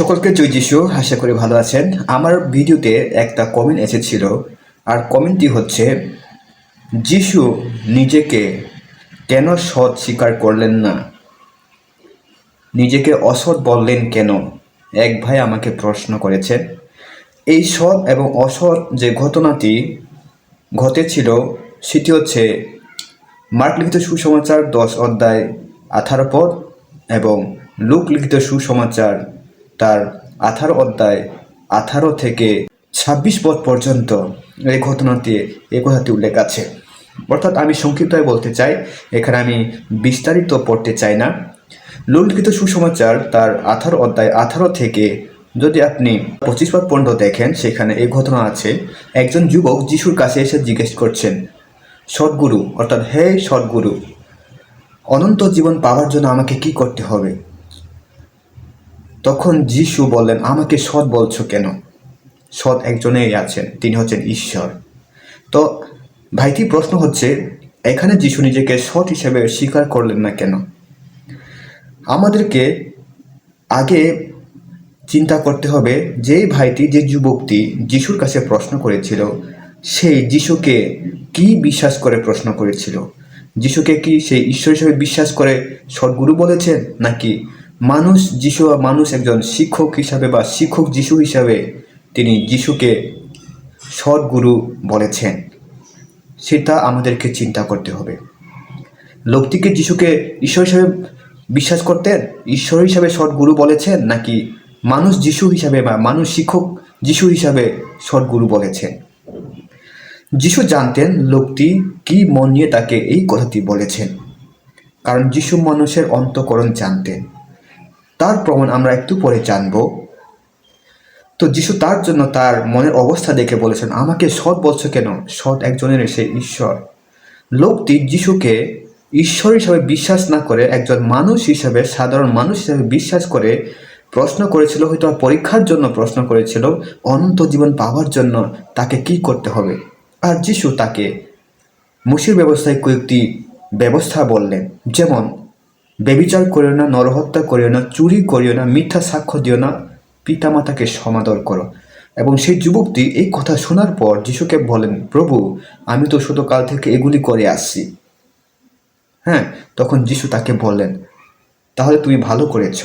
সকলকে জয় যিশু, আশা করি ভালো আছেন। আমার ভিডিওতে একটা কমেন্ট এসেছিল, আর কমেন্টটি হচ্ছে, যিশু নিজেকে কেন সৎ স্বীকার করলেন না? নিজেকে অসৎ বললেন কেন? এক ভাই আমাকে প্রশ্ন করেছে। এই সৎ এবং অসৎ যে ঘটনাটি ঘটেছিল, সেটি হচ্ছে মার্ক লিখিত সুসমাচার দশ অধ্যায় আঠারো পদ এবং লুক লিখিত সুসমাচার তার আঠারো অধ্যায় আঠারো থেকে ছাব্বিশ পদ পর্যন্ত এই ঘটনাটি, এই কথাটি উল্লেখ আছে। অর্থাৎ আমি সংক্ষিপ্তভাবে বলতে চাই, এখানে আমি বিস্তারিত পড়তে চাই না। লিখিত সুসমাচার তার আঠারো অধ্যায় আঠারো থেকে যদি আপনি পঁচিশ পদ পর্যন্ত দেখেন, সেখানে এই ঘটনা আছে। একজন যুবক যিশুর কাছে এসে জিজ্ঞেস করছেন, সদ্গুরু, অর্থাৎ, হে সদ্গুরু, অনন্ত জীবন পাওয়ার জন্য আমাকে কি করতে হবে? তখন যিশু বললেন, আমাকে সৎ বলছো কেন? সৎ একজনেই আছেন, তিনি হচ্ছেন ঈশ্বর। তো ভাইটি প্রশ্ন হচ্ছে, এখানে যিশু নিজেকে সৎ হিসেবে স্বীকার করলেন না কেন? আমাদেরকে আগে চিন্তা করতে হবে যেই ভাইটি, যে যুবকটি যিশুর কাছে প্রশ্ন করেছিল, সেই যিশুকে কি বিশ্বাস করে প্রশ্ন করেছিল? যিশুকে কি সেই ঈশ্বর হিসেবে বিশ্বাস করে সদ্গুরু বলেছেন, নাকি মানুষ যিশু, মানুষ একজন শিক্ষক হিসাবে বা শিক্ষক যিশু হিসাবে তিনি যিশুকে সদ্গুরু বলেছেন। সেটা আমাদেরকে চিন্তা করতে হবে। লোকটিকে যিশুকে ঈশ্বর হিসাবে বিশ্বাস করতেন, ঈশ্বর হিসাবে সদ্গুরু বলেছেন নাকি মানুষ যিশু হিসাবে বা মানুষ শিক্ষক যিশু হিসাবে সদ্গুরু বলেছেন? যিশু জানতেন লোকটি কি মন নিয়ে তাকে এই কথাটি বলেছেন। কারণ যিশু মানুষের অন্তকরণ জানতেন। তার প্রমাণ আমরা একটু পরে জানব। তো যিশু তার জন্য তার মনের অবস্থা দেখে বলেছেন, আমাকে সৎ বলছো কেন? সৎ একজনের সে ঈশ্বর। লোকটি যিশুকে ঈশ্বর হিসাবে বিশ্বাস না করে, একজন মানুষ হিসাবে, সাধারণ মানুষ হিসাবে বিশ্বাস করে প্রশ্ন করেছিল, হয়তো পরীক্ষার জন্য প্রশ্ন করেছিল, অনন্ত জীবন পাওয়ার জন্য তাকে কি করতে হবে? আর যিশু তাকে মুসির ব্যবস্থায় কয়েকটি ব্যবস্থা বললেন। যেমন বেবিচার করিও না, নরহত্যা করিও না, চুরি করিও না, মিথ্যা সাক্ষ্য দিও না, পিতামাতাকে সমাদর করো। এবং সেই যুবকটি এই কথা শোনার পর যিশুকে বলেন, প্রভু, আমি তো ছোটকাল থেকে এগুলি করে আসছি। হ্যাঁ তখন যিশু তাকে বলেন তাহলে তুমি ভালো করেছ।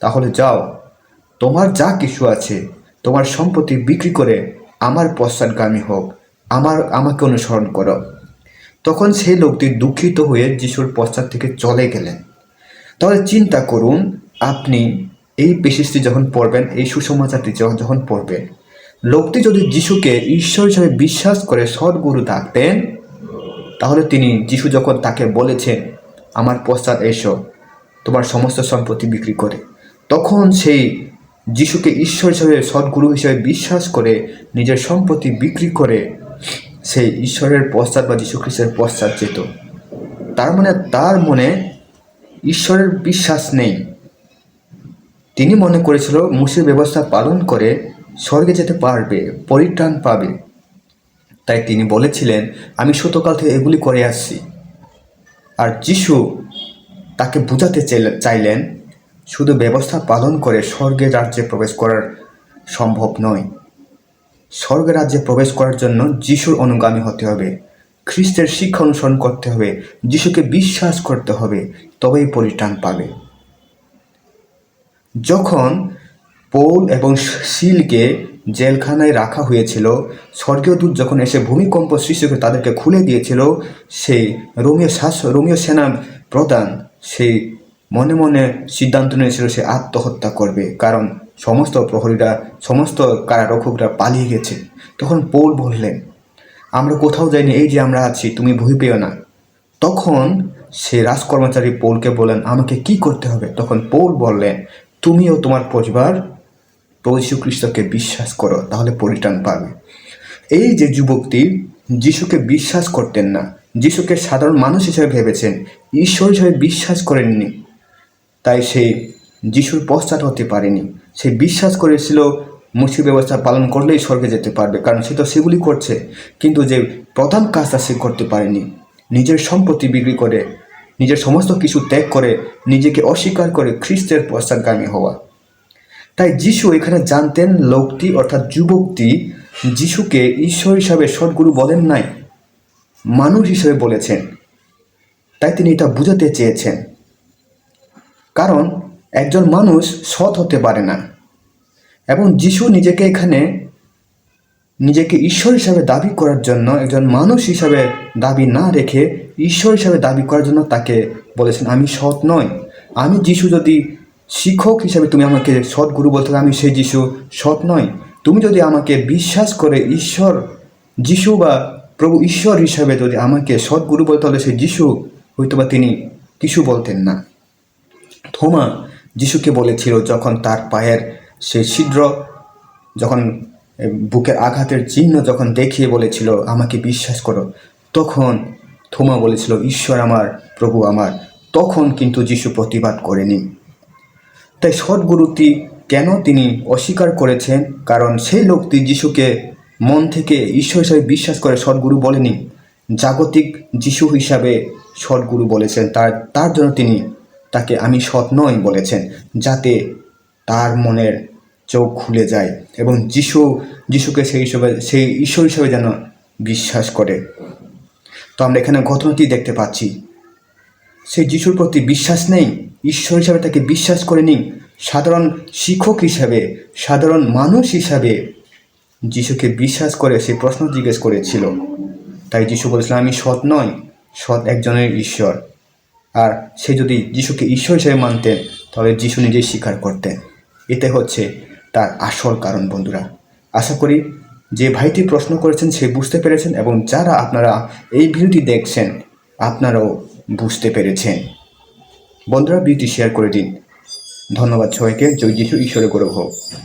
তাহলে যাও। তোমার যা কিছু আছে, তোমার সম্পত্তি বিক্রি করে আমার পশ্চাৎগামী হোক, আমার, আমাকে অনুসরণ করো। তখন সেই লোকটি দুঃখিত হয়ে যিশুর পশ্চাৎ থেকে চলে গেলেন। তাহলে চিন্তা করুন, আপনি এই পেশিসটি যখন পড়বেন, এই সুসমাচারটি যখন যখন পড়বেন, লোকটি যদি যিশুকে ঈশ্বর হিসাবে বিশ্বাস করে সদ্গুরু থাকতেন তাহলে তিনি যিশু যখন তাকে বলেছেন, আমার পশ্চাৎ এসো, তোমার সমস্ত সম্পত্তি বিক্রি করে। তখন সেই যিশুকে ঈশ্বর হিসাবে, সদ্গুরু হিসাবে বিশ্বাস করে, নিজের সম্পত্তি বিক্রি করে, সেই ঈশ্বরের পশ্চাৎ বা যীশু খ্রিস্টের পশ্চাৎ যেত। তার মানে তার মনে ঈশ্বরের বিশ্বাস নেই। তিনি মনে করেছিল, মুসির ব্যবস্থা পালন করে স্বর্গে যেতে পারবে, পরিত্রাণ পাবে। তাই তিনি বলেছিলেন, আমি শতকাল থেকে এগুলি করে আসছি। আর যিশু তাকে বোঝাতে চাইলেন, শুধু ব্যবস্থা পালন করে স্বর্গের রাজ্যে প্রবেশ করার সম্ভব নয়। স্বর্গ রাজ্যে প্রবেশ করার জন্য যিশুর অনুগামী হতে হবে। খ্রিস্টের শিক্ষা অনুসরণ করতে হবে, যিশুকে বিশ্বাস করতে হবে, তবেই পরিত্রাণ পাবে। যখন পৌল এবং শিলকে জেলখানায় রাখা হয়েছিল, স্বর্গীয় দূত যখন এসে ভূমিকম্প সৃষ্টি করে তাদেরকে খুলে দিয়েছিল, সেই রোমীয় শাস, রোমীয় সেনা প্রধান সেই মনে মনে সিদ্ধান্ত নিয়েছিল সে আত্মহত্যা করবে, কারণ সমস্ত প্রহরীরা, সমস্ত কারারক্ষকরা পালিয়ে গেছে। তখন পৌল বললেন আমরা কোথাও যাইনি, এই যে আমরা আছি, তুমি ভয় পেও না। তখন সে রাজকর্মচারী পৌলকে বললেন, আমাকে কি করতে হবে? তখন পৌল বললেন, তুমিও তোমার পরিবার প্রভু খ্রিস্টকে বিশ্বাস করো, তাহলে পরিত্রাণ পাবে। এই যে যুবকটি যিশুকে বিশ্বাস করতেন না, যিশুকে সাধারণ মানুষ হিসেবে ভেবেছেন, ঈশ্বর হিসেবে বিশ্বাস করেননি। তাই সে যিশুর পশ্চাৎ হতে পারেনি। সে বিশ্বাস করেছিল মুসি ব্যবস্থা পালন করলেই স্বর্গে যেতে পারবে, কারণ সে তো সেগুলি করছে। কিন্তু যে প্রধান কাজটা সে করতে পারেনি, নিজের সম্পত্তি বিক্রি করে, নিজের সমস্ত কিছু ত্যাগ করে, নিজেকে অস্বীকার করে খ্রিস্টের পশ্চাৎগামী হওয়া। তাই যিশু এখানে জানতেন লোকটি, অর্থাৎ যুবকটি, যিশুকে ঈশ্বর হিসাবে সদ্গুরু বলেন নাই, মানুষ হিসেবে বলেছেন। তাই তিনি এটা বুঝাতে চেয়েছেন। কারণ একজন মানুষ সৎ হতে পারে না। এবং যিশু নিজেকে এখানে নিজেকে ঈশ্বর হিসাবে দাবি করার জন্য, একজন মানুষ হিসাবে দাবি না রেখে ঈশ্বর হিসাবে দাবি করার জন্য তাকে বলেছেন, আমি সৎ নই। আমি যিশু যদি শিক্ষক হিসাবে তুমি আমাকে সৎ গুরু বলতে আমি সেই যিশু সৎ নই। তুমি যদি আমাকে বিশ্বাস করে ঈশ্বর, যিশু বা প্রভু ঈশ্বর হিসাবে যদি আমাকে সৎ গুরু বলতে হলে সেই যিশু হয়তো বা তিনি কিছু বলতেন না। থোমা যিশুকে বলেছিল যখন তার পায়ের সে ছিদ্র যখন বুকের আঘাতের চিহ্ন যখন দেখিয়ে বলেছিল, আমাকে বিশ্বাস করো। তখন থোমা বলেছিল, ঈশ্বর আমার, প্রভু আমার। তখন কিন্তু যিশু প্রতিবাদ করেনি। তাই সদ্গুরুটি কেন তিনি অস্বীকার করেছেন? কারণ সেই লোকটি যিশুকে মন থেকে ঈশ্বর হিসাবে বিশ্বাস করে সদ্গুরু বলেনি। জাগতিক যিশু হিসাবে সদ্গুরু বলেছেন, তার তার জন্য তিনি তাকে আমি সৎ নই বলেছেন, যাতে তার মনের চোখ খুলে যায় এবং যিশু, যিশুকে সেই হিসেবে, সেই ঈশ্বর হিসেবে যেন বিশ্বাস করে। তো আমরা এখানে ঘটনাটি দেখতে পাচ্ছি। সেই যিশুর প্রতি বিশ্বাস নেই, ঈশ্বর হিসাবে তাকে বিশ্বাস করে করেনি সাধারণ শিক্ষক হিসাবে, সাধারণ মানুষ হিসাবে যিশুকে বিশ্বাস করে সে প্রশ্ন জিজ্ঞেস করেছিল। তাই যিশু বলেছিলেন আমি সৎ নয় সৎ একজনের ঈশ্বর। আর সে যদি যিশুকে ঈশ্বর হিসেবে মানতেন, তাহলে যিশু নিজেই স্বীকার করতেন। এতে হচ্ছে তার আসল কারণ, বন্ধুরা। আশা করি যে ভাইটি প্রশ্ন করেছেন সে বুঝতে পেরেছেন এবং যারা আপনারা এই ভিডিওটি দেখছেন, আপনারাও বুঝতে পেরেছেন। বন্ধুরা, ভিডিওটি শেয়ার করে দিন। ধন্যবাদ সবাইকে। জয় যিশু, ঈশ্বরের গৌরব হোক।